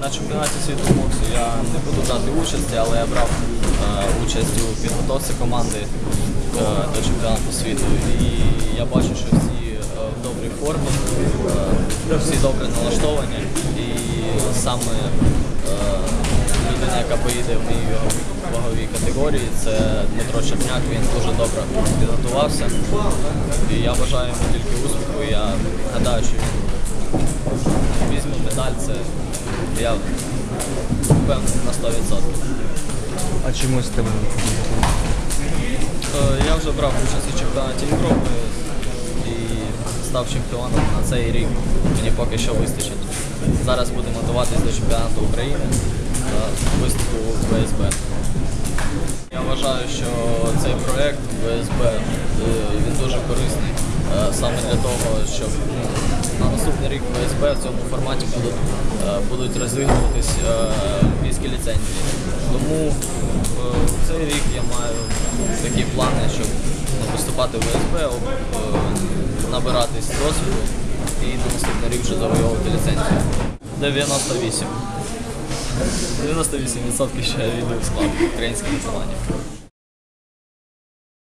На чемпіонаті світу боксу я не буду брати участі, але я брав е, участь у підготовці команди е, до чемпіонату світу. І я бачу, що всі е, в добрій формі, всі добре налаштовані. І саме людина, яка поїде в моїй ваговій- категорії, це Дмитро Черняк. Він дуже добре підготувався. І я бажаю йому тільки успіху. Я гадаю, що він. Це я впевнений на 100%. А чомусь тебе не Е, Я вже брав участь у чемпіонаті Європи і став чемпіоном на цей рік. Мені поки що вистачить. Зараз будемо готуватись до чемпіонату України та виступу в ВСБ. Я вважаю, що цей проект ВСБ е, він дуже корисний саме для того, щоб ну, на наступний рік ВСБ в цьому форматі будуть, е, будуть розвинуватись е, ліцензії. Тому е, цей рік я маю такі плани, щоб виступати в ВСБ, е, набиратись досвіду і на наступний рік вже завойовувати ліцензію. 98. 98% ще йду в склад української команді.